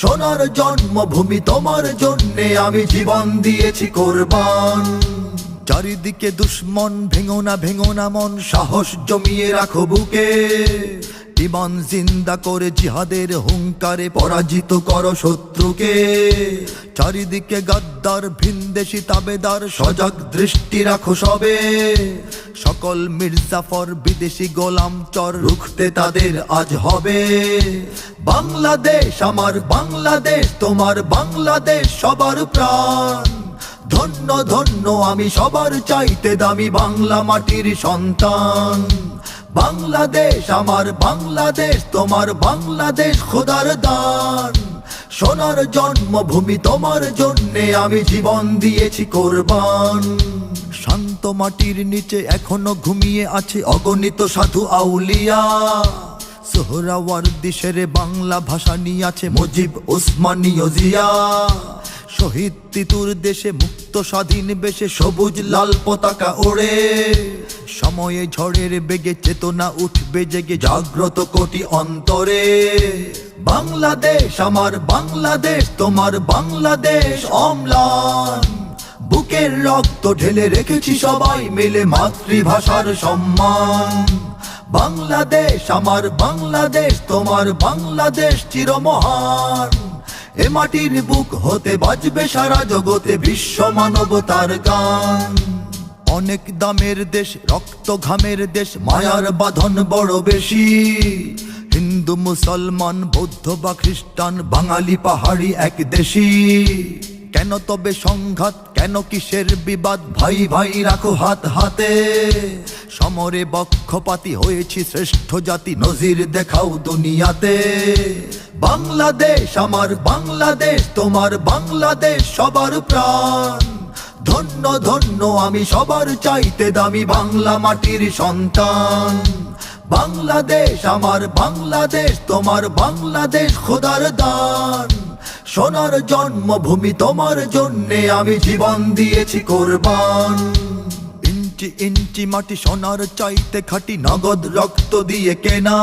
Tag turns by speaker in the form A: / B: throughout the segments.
A: সোনার জন্মভূমি তোমার জন্যে আমি জীবন দিয়েছি কোরবান। চারিদিকে দুশ্মন, ভেঙো না ভেঙো না মন, সাহস জমিয়ে রাখো বুকে। ইমান জিন্দা করে জিহাদের হুঙ্কারে পরাজিত কর শত্রুকে। চারিদিকে গাদ্দার, ভিনদেশি তাবেদার, সজাগ দৃষ্টি রাখো সবে। সকল মির্জাফর বিদেশি গোলাম চর রুখতে তাদের আজ হবে। বাংলাদেশ আমার বাংলাদেশ, তোমার বাংলাদেশ সবার প্রাণ। ধন্য ধন্য, আমি সবার চাইতে দামি বাংলা মাটির সন্তান। বাংলাদেশ, আমার বাংলাদেশ, তোমার বাংলাদেশ খোদার দান। সোনার জন্মভূমি তোমার জন্যে আমি জীবন দিয়েছি কোরবান। শান্ত মাটির নিচে এখনও ঘুমিয়ে আছে অগণিত সাধু আউলিয়া। সোহরাওয়ার দিশের বাংলা ভাষা নিয়ে আছে মুজিব ওসমানীয় জিয়া। শহীদ তিতুর দেশে মুক্ত স্বাধীন বেশে সবুজ লাল পতাকা ওড়ে। সময়ে ঝড়ের বেগে চেতনা উঠবে জেগে জাগ্রত কোটি অন্তরে। বাংলাদেশ আমার বাংলাদেশ, তোমার বাংলাদেশ অম্লান। বুকের রক্ত ঢেলে রেখেছি সবাই মিলে মাতৃভাষার সম্মান। বাংলাদেশ আমার বাংলাদেশ, তোমার বাংলাদেশ চিরমহান। এ মাটির বুক হতে বাজবে সারা জগতে বিশ্ব মানবতার গান। অনেক দামের দেশ, রক্ত ঘামের দেশ, মায়ার বাঁধন বড় বেশি। হিন্দু, মুসলমান, বৌদ্ধ বা খ্রিস্টান, বাঙালি, পাহাড়ি এক দেশি। কেন তবে সংঘাত, কেন কিসের বিবাদ? ভাই ভাই, রাখো হাত হাতে। সমরে বক্ষপাতি হয়েছি শ্রেষ্ঠ জাতি, নজির দেখাও দুনিয়াতে। বাংলাদেশ, আমার বাংলাদেশ, তোমার বাংলাদেশ সবার প্রাণ। ধন্য ধন্য, আমি সবার চাইতে দামি বাংলা মাটির সন্তান। বাংলাদেশ, আমার বাংলাদেশ, তোমার বাংলাদেশ খোদার দান। সোনার জন্মভূমি তোমার জন্যে আমি জীবন দিয়েছি কোরবান। ইঞ্চি ইঞ্চি মাটি সোনার চাইতে খাটি, নগদ রক্ত দিয়ে কেনা।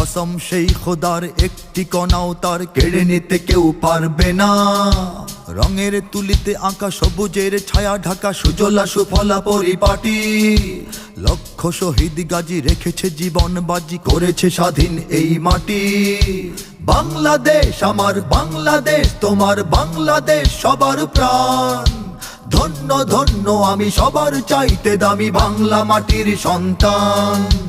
A: কসম সেই খোদার একটি কণাও তার কেড়ে নিতে কেউ পারবে না। রঙের তুলিতে আঁকা সবুজের ছায়া ঢাকা সুজলা সুফলা পরিপাটি। লক্ষ শহীদ গাজী রেখেছে জীবন বাজি, করেছে স্বাধীন এই মাটি। বাংলাদেশ আমার বাংলাদেশ, তোমার বাংলাদেশ সবার প্রাণ। ধন্য ধন্য, আমি সবার চাইতে দামি বাংলা মাটির সন্তান।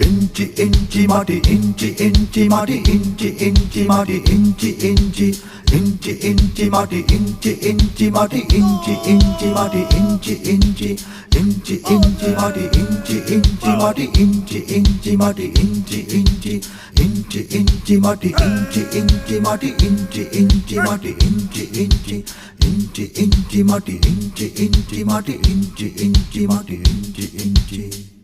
A: ইঞ্চি ইঞ্চি মাটি ইঞ্চি ইঞ্চি মাটি ইঞ্চি ইঞ্চি মাটি ইঞ্চি ইঞ্চি ইঞ্চি ইঞ্চি মাটি ইঞ্চি ইঞ্চি মাটি ইঞ্চি ইঞ্চি মাটি ইঞ্চি ইঞ্চি ইঞ্চি ইঞ্চি মাটি ইঞ্চি ইঞ্চি মাটি ইঞ্চি ইঞ্চি মাটি ইঞ্চি ইঞ্চি ইঞ্চি ইঞ্চি মাটি ইঞ্চি ইঞ্চি মাটি ইঞ্চি ইঞ্চি মাটি ইঞ্চি ইঞ্চি ইঞ্চি ইঞ্চি মাটি ইঞ্চি ইঞ্চি মাটি ইঞ্চি ইঞ্চি মাটি ইঞ্চি ইঞ্চি